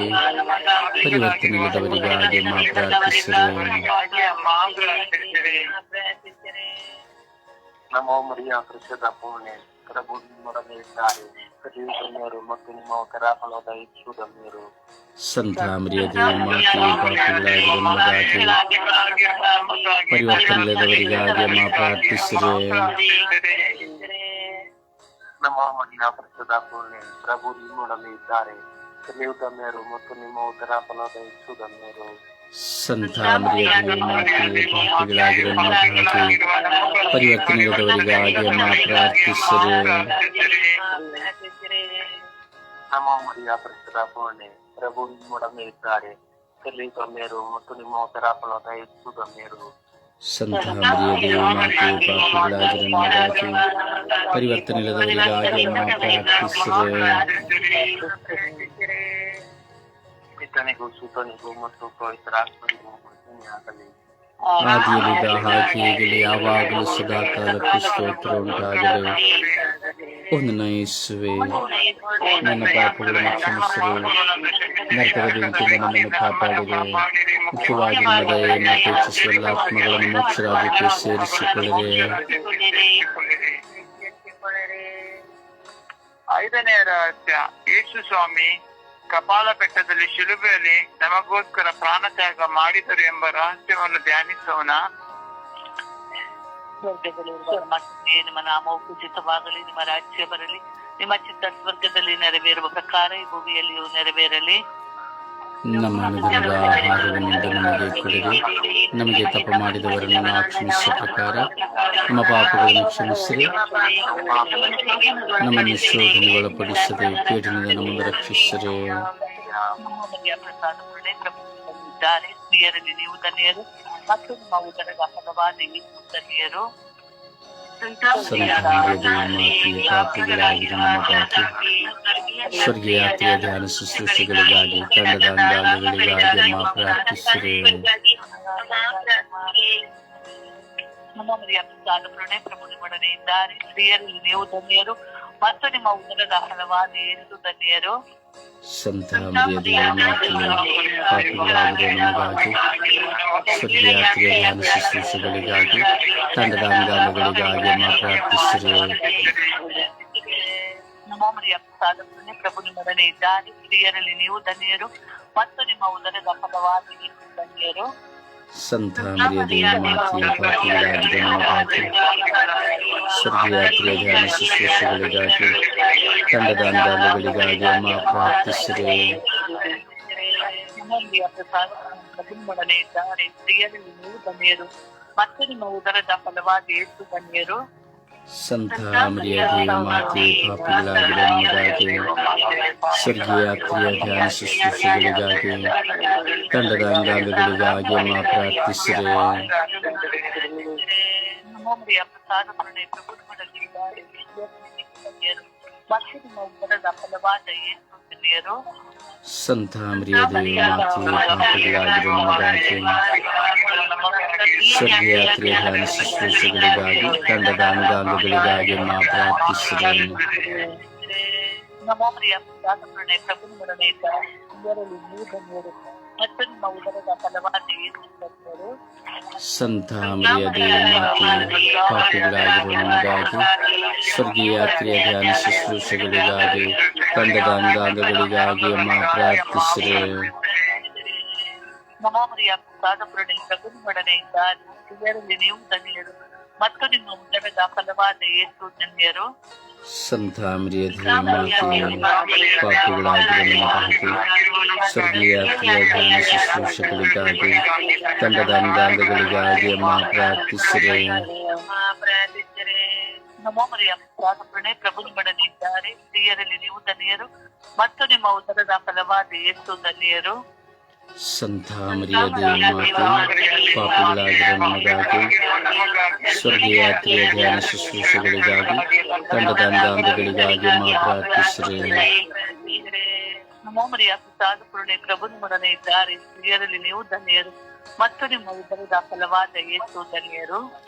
ಪರಿವರ್ತನೆ ಇಲ್ಲದವರಿಗಾಗಿ ಅಮ್ಮ ಪ್ರಾರ್ಥಿಸಿರಿ ನಮೋ ಮರಿಯ ಕೃಷ್ಣದ ಪೂರ್ಣೆ ಪ್ರಭು ನಿಮ್ಮೊಡನೆ ಇದ್ದಾರೆ. ಧನ್ಯರು ಮತ್ತು ನಿಮ್ಮ ಕರಾಫಲದ ಧನ್ಯರು ಸಂತಾನವಿಲ್ಲದೆ ಮಾತೆ ಪಾಪಗಳಾಗಿರುವ ನಮಗಾಗಿ ಪರಿವರ್ತನೆ ಇಲ್ಲದವರಿಗಾಗಿ ಅಮ್ಮ ಪ್ರಾರ್ಥಿಸಿರಿ ನಮೋ ಮರಿಯ ಪರಿಶುದ್ಧ ಪೂರ್ಣೆ ಪ್ರಭು ನಿಮ್ಮೊಡನೆ ಇದ್ದಾರೆ. ನೀವು ಧನ್ಯರು ಮತ್ತು ನಿಮ್ಮ ಉತ್ತರ ಫಲವಾದ ಹೆಚ್ಚು ಧನ್ಯರು ಸಂತಾನವಿಲ್ಲದೆ ಮಾತೆ ಪಾಪಗಳಾಗಿರುವ ನಮಗಾಗಿ ಪರಿವರ್ತನೆ ಇಲ್ಲದವರಿಗಾಗಿ ಅಮ್ಮ ಪ್ರಾರ್ಥಿಸಿರಿ. ನಮೋ ಮರಿಯ ಪರಿಶುದ್ಧ ಪೂರ್ಣೆ ಪ್ರಭು ನಿಮ್ಮೊಡನೆ ಇದ್ದಾರೆ. ನೀವು ಧನ್ಯರು ಮತ್ತು ನಿಮ್ಮ ಉತ್ತರ ಫಲವಾದ ಹೆಚ್ಚು ಧನ್ಯರು ಸಂತ ಮರಿಯ ಮಾತೆ ಪಾಪಿಗಳಾಗಿರೋ ನಮಗಾಗಿ ಪರಿವರ್ತನೆ ಇಲ್ಲದವರಿಗಾಗಿ ಅಮ್ಮ ಪ್ರಾರ್ಥಿಸಿರೆ ಪಿತನಿಗೂ ಸುತನಿಗೂ ಮತ್ತು ಪವಿತ್ರಾತ್ಮನಿಗೂ ಮಹಿಮೆಯಾಗಲಿ ಆದಿಯಲ್ಲಿದ್ದ ಹಾಗೆ ಈಗಲೇ ಯಾವಾಗಲೂ ಸದಾಕಾಲಕ್ಕೂ ಸ್ತೋತ್ರ ಉಂಟಾಗಲಿ ಒಂದು ನಯಿಸುವೆ ನನ್ನ ಪಾಪಗಳನ್ನು ಕ್ಷಮಿಸಿರು ನರಕದ ಬೆಂಕಿಯಿಂದ ನಮ್ಮನ್ನು ಕಾಪಾಡಿದೆ ಮುಖ್ಯವಾಗಿ ನಿಮ್ಮ ದಯೆಯನ್ನು ಅಪೇಕ್ಷಿಸುವ ಎಲ್ಲ ಆತ್ಮಗಳನ್ನು ಮೋಕ್ಷ ರಾಜ್ಯಕ್ಕೆ ಸೇರಿಸಿಕೊಳ್ಳಿದೆ ಐದನೇ ರಹಸ್ಯ ಯೇಸು ಸ್ವಾಮಿ ಕಪಾಲ ಬೆಟ್ಟದಲ್ಲಿ ಶಿಲುಬೆಯಲ್ಲಿ ನಮಗೋಸ್ಕರ ಪ್ರಾಣ ತ್ಯಾಗ ಮಾಡಿದರು ಎಂಬ ರಹಸ್ಯವನ್ನು ಧ್ಯಾನಿಸೋಣ. ನಮ್ಮ ನಾಮವು ಪೂಜಿತವಾಗಲಿ ನಿಮ್ಮ ರಾಜ್ಯ ಬರಲಿ, ನಿಮ್ಮ ಚಿತ್ತ ಸ್ವರ್ಗದಲ್ಲಿ ನೆರವೇರುವ ಪ್ರಕಾರ ಭೂಮಿಯಲ್ಲಿಯೂ ನೆರವೇರಲಿ. ನಮ್ಮ ಅನುದಿನದ ಆಹಾರವನ್ನು ನಮಗೆ ಕೊಡಿರಿ. ನಮಗೆ ತಪ್ಪು ಮಾಡಿದವರನ್ನು ನಾವು ಕ್ಷಮಿಸುವ ಪ್ರಕಾರ ನಮ್ಮ ಪಾಪಗಳನ್ನು ಕ್ಷಮಿಸಿರಿ. ನಮ್ಮನ್ನು ನಿಶೋಧನೆ ಒಳಪಡಿಸದೆ ಕೇಟಿನಿಂದ ನಮ್ಮನ್ನು ರಕ್ಷಿಸಿರಿ. ಸ್ತ್ರೀಯರಲ್ಲಿ ನೀವು ಮತ್ತು ನಿಮ್ಮ ಉದರದ ಫಲವಾದ ಯೇಸು ಧನ್ಯರು ಸಂತಾನಗಳಿಗೆ ಪಾಪಿಗಳಾಗಿರುವ ನಮಗಾಗಿ ಸ್ವರ್ಗೀಯ ಯಾತ್ರೆಯ ಧ್ಯಾನ ಶುಶ್ರೂಷೆಗಳಿಗಾಗಿ ತಂಡದ ಅಂಗಾಂಗಗಳಿಗಾಗಿ ಅಮ್ಮ ಪ್ರಾರ್ಥಿಸಿರಿ ನಮ್ಮ ಪ್ರಣಯ ಪ್ರಭು ನಿಮ್ಮೊಡನೆ ಇದ್ದಾರೆ ಸ್ತ್ರೀಯರು ನೀವು ಧನ್ಯರು ಮತ್ತು ನಿಮ್ಮ ಉದರದ ಫಲವಾದ ಏರಿದು ಧನ್ಯರು. ಸಂತ ಧ್ಯಾನ ಶುಶ್ರೂಷೆಗಳಿಗಾಗಿ ತಂಡದ ಅಂಗಾಂಗಗಳಿಗಾಗಿ ಅಮ್ಮ ಪ್ರಾರ್ಥಿಸಿರಿ. ನಮ್ಮ ಮರಿಯ ಪ್ರಸಾದ ಪೂರ್ಣೆ ಪ್ರಭು ನಿಮ್ಮೊಡನೆ ಇದ್ದಾರೆ ಸ್ತ್ರೀಯರಲ್ಲಿ ನೀವು ಧನ್ಯರು ಮತ್ತು ನಿಮ್ಮ ಉದರದ ಫಲವಾದ ಧನ್ಯರು. ಸಂತ ಮರಿಯ ಮಾತೆ ಪಾಪಿಗಳಾಗಿರುವ ಸ್ವರ್ಗಯಾತ್ರೆಯ ಸ್ವರ್ಗೀಯ ಯಾತ್ರೆಯ ಧ್ಯಾನ ಶುಶ್ರೂಷೆಗಳಿಗಾಗಿ ತಂಡದ ಅಂಗಾಂಗಗಳಿಗಾಗಿ ಅಮ್ಮ ಪ್ರಾರ್ಥಿಸಿದೆ ಮತ್ತು ನಿಮ್ಮ ಉದರದ ಫಲವಾದ ಎಷ್ಟು ಧನ್ಯರು ಸಂತ ಮರಿಯ ಮಾತೆ ಪಾಪಿಗಳಾಗಿರುವ ನಮಗಾಗಿ ಸ್ವರ್ಗೀಯ ಯಾತ್ರೆಯ ಧ್ಯಾನ ಶುಶ್ರೂಷೆಗಳಿಗಾಗಿ ತಂಡದ ಅಂಗಾಂಗಗಳಿಗಾಗಿ ಅಮ್ಮ ಪ್ರಾರ್ಥಿಸಿರಿ ನಮ್ಮಲ್ಲಿಯ ಪ್ರಸಾದ ಪೂರ್ಣೆ ಪ್ರಭುಮೊಡನೆ ಇದ್ದಾರೆ ಸ್ತ್ರೀಯರಲ್ಲಿ ನೀವು ಧನ್ಯರು ಮತ್ತು ನಿಮ್ಮ ಉದರದ ಫಲವಾದ ಯೇಸು ಧನ್ಯರು ಸಂತ ಮರಿಯ ಮಾತೆ ಪಾಪಿಗಳಾಗಿರುವ ನಮಗಾಗಿ ಸ್ವರ್ಗೀಯ ಯಾತ್ರೆಯ ಧ್ಯಾನ ಶುಶ್ರೂಷೆಗಳಿಗಾಗಿ ತಂಡದ ಅಂಗಾಂಗಗಳಿಗಾಗಿ ಅಮ್ಮ ಪ್ರಾರ್ಥಿಸಿರಿ ನಮ್ಮ ಪ್ರಿಯ ಪ್ರಸಾದ ಪೂರ್ಣೆ ಪ್ರಭುಮೊಡನೆ ಇದ್ದಾರೆ ಸ್ತ್ರೀಯರಲ್ಲಿ ನೀವು ಧನ್ಯರು ಸಂತ ಪಾಪಿಗಳಾಗಿರುವ ನಮಗಾಗಿ ಸ್ವರ್ಗೀಯ ಯಾತ್ರೆಯ ಧ್ಯಾನ ಶುಶ್ರೂಷೆಗಳಿಗಾಗಿ ತಂಡದ ಅಂಗಾಂಗಗಳಿಗಾಗಿ ಅಮ್ಮ ಪ್ರಾರ್ಥಿಸಿದೆ ನಮ್ಮ ಸಾಧಪುರಣಿ ನೀವು ಧನ್ಯರು ಮತ್ತು ನಿಮ್ಮ ಉದರದ ಫಲವಾದ ಏಸು ಧನ್ಯರು. ಸಂತ ಮರಿಯ ಮಾತೆ ಪಾಪಿಗಳಾಗಿರುವ ನಮಗಾಗಿ ಸ್ವರ್ಗೀಯ ಪ್ರಿಯ ಧ್ಯಾನ ಶುಶ್ರೂಷೆಗಳಿಗಾಗಿ, ತಂಡದ ಅಂಗಾಂಗಗಳಿಗಾಗಿ ಅಮ್ಮ ಪ್ರಾರ್ಥಿಸಿದೆ ನಮ್ಮ ಪ್ರಿಯ ಪ್ರಸಾದ ಪ್ರಭು ಪ್ರಭುಮೊಡನೆ ಇದ್ದಾರೆ ಸ್ತ್ರೀಯರಲ್ಲಿ ನೀವು ಧನ್ಯರು, ಮತ್ತು ನಿಮ್ಮ ಉದರದ ಫಲವಾದ ಯೇಸು ಧನ್ಯರು. ಸಂತ ಮರಿಯ ಮಾತೆ ಪಾಪಿಗಳಾಗಿರುವ ನಮಗಾಗಿ ಸ್ವರ್ಗಯಾತ್ರೆಯ ಧ್ಯಾನ ಶುಶ್ರೂಷೆಗಳಿಗಾಗಿ ತಂಡದ ಅಂಗಾಂಗಗಳಿಗಾಗಿ ಅಮ್ಮ ನಮೋ ನಮ್ಮ ಪ್ರಿಯ ಪ್ರಸಾದ ಪೂರ್ಣೆ ಪ್ರಭುಮೊಡನೆ ಇದ್ದಾರೆ. ಸ್ತ್ರೀಯರಲ್ಲಿ ನೀವು ಧನ್ಯರು. ಮತ್ತು ನಿಮ್ಮ ಉದರದ ಫಲವಾದ ಯೇಸು ಧನ್ಯರು.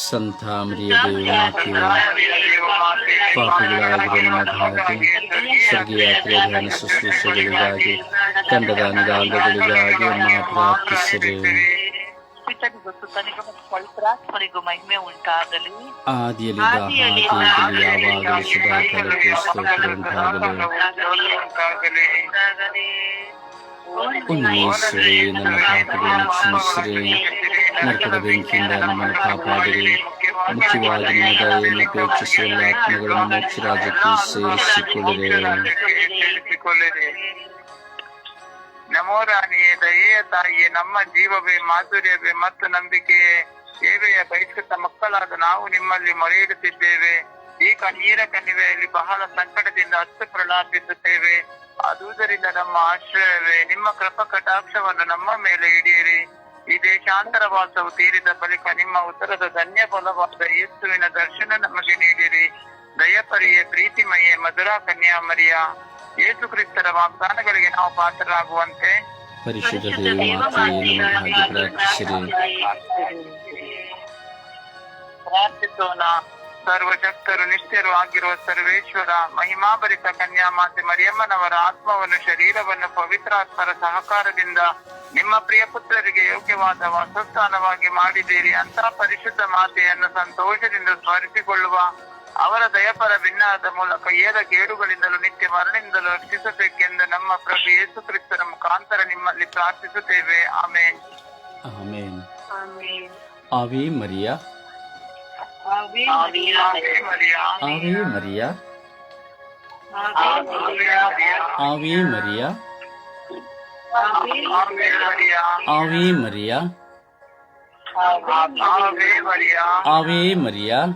ಸಂತ ಮರಿಯ ಮಾತೆ ಪಾಪಿಗಳಾಗಿರುವ ನಮಗಾಗಿ ಸ್ವರ್ಗೀಯ ಯಾತ್ರೆಯ ಧ್ಯಾನ ಶುಶ್ರೂಷೆಗಳಿಗಾಗಿ ತಂಡದ ಅಂಗಾಂಗಗಳಿಗಾಗಿ ಅಮ್ಮ ಪ್ರಾರ್ಥಿಸಿರಿ ಪಿತನಿಗೂ ಸುತನಿಗೂ ಮತ್ತು ಪವಿತ್ರಾತ್ಮರಿಗೂ ಮಹಿಮೆ ಉಂಟಾಗಲಿ ಆದಿಯಲ್ಲಿದ್ದ ಹಾಗೆ ಈಗಲೂ ಯಾವಾಗಲೂ ಸದಾಕಾಲಕ್ಕೂ ಸ್ತೋತ್ರ ಉಂಟಾಗಲಿ ಉನ್ಮೇಶ್ವರಿ ನನ್ನ ನರಕದ ಬೆಂಕಿಯಿಂದ ನಮ್ಮನ್ನು ಕಾಪಾಡಿರಿ ಮುಖ್ಯವಾಗಿ ಎಲ್ಲ ಆತ್ಮಗಳನ್ನು ಮೋಕ್ಷ ಸೇರಿಸಿಕೊಳ್ಳಿರಿ ನಮೋ ದಯೆಯ ತಾಯಿಯೇ ನಮ್ಮ ಜೀವವೇ ಮಾಧುರ್ಯವೇ ಮತ್ತು ನಂಬಿಕೆಯೇ ಸೇವೆಯ ಬಹಿಷ್ಕೃತ ಮಕ್ಕಳಾದ ನಾವು ನಿಮ್ಮಲ್ಲಿ ಮೊರೆಯಿಡುತ್ತಿದ್ದೇವೆ ಈ ಕಣ್ಣೀರ ಕಣಿವೆಯಲ್ಲಿ ಬಹಳ ಸಂಕಟದಿಂದ ಹತ್ತು ಪ್ರಲಾಪಿಸುತ್ತೇವೆ ಆದುದರಿಂದ ನಮ್ಮ ಆಶ್ರಯವೇ ನಿಮ್ಮ ಕೃಪ ಕಟಾಕ್ಷವನ್ನು ನಮ್ಮ ಮೇಲೆ ಹಿಡಿಯಿರಿ. ಈ ದೇಶಾಂತರ ವಾಸವು ತೀರಿದ ಬಳಿಕ ನಿಮ್ಮ ಉತ್ತರದ ಧನ್ಯ ಬಲವಾದ ಯೇಸುವಿನ ದರ್ಶನ ನಮಗೆ ನೀಡಿರಿ. ದಯಪರಿಯೇ ಪ್ರೀತಿಮಯೇ ಮಧುರಾ ಕನ್ಯಾಮರಿಯ ಯೇಸು ಕ್ರಿಸ್ತರ ವಾಗ್ದಾನಗಳಿಗೆ ನಾವು ಪಾತ್ರರಾಗುವಂತೆ. ಪರಿಶುದ್ಧ ಪ್ರಾರ್ಥಿಸೋಣ. ಸರ್ವಶಕ್ತರು ನಿಷ್ಠರು ಆಗಿರುವ ಸರ್ವೇಶ್ವರ ಮಹಿಮಾಭರಿತ ಕನ್ಯಾ ಮಾತೆ ಮರಿಯಮ್ಮನವರ ಆತ್ಮವನ್ನು ಶರೀರವನ್ನು ಪವಿತ್ರಾತ್ಮರ ಸಹಕಾರದಿಂದ ನಿಮ್ಮ ಪ್ರಿಯ ಪುತ್ರರಿಗೆ ಯೋಗ್ಯವಾದ ವಾಸಸ್ಥಾನವಾಗಿ ಮಾಡಿದ್ದೀರಿ. ಅಂತ ಪರಿಶುದ್ಧ ಮಾತೆಯನ್ನು ಸಂತೋಷದಿಂದ ಸ್ಮರಿಸಿಕೊಳ್ಳುವ ಅವರ ದಯಪರ ಭಿನ್ನಾದ ಮೂಲಕ ಏದ ಗೇಡುಗಳಿಂದಲೂ ನಿತ್ಯ ಮರಣದಿಂದಲೂ ರಕ್ಷಿಸಬೇಕೆಂದು ನಮ್ಮ ಪ್ರಭು ಯೇಸು ಕ್ರಿಸ್ತರ ಮುಖಾಂತರ ನಿಮ್ಮಲ್ಲಿ ಪ್ರಾರ್ಥಿಸುತ್ತೇವೆ. ಆಮೇಲೆ ಆಮೇನ್. ಆಮೆನ್. ಆವೆ ಮರಿಯ आवे मरिया। मरिया। आवे मरिया।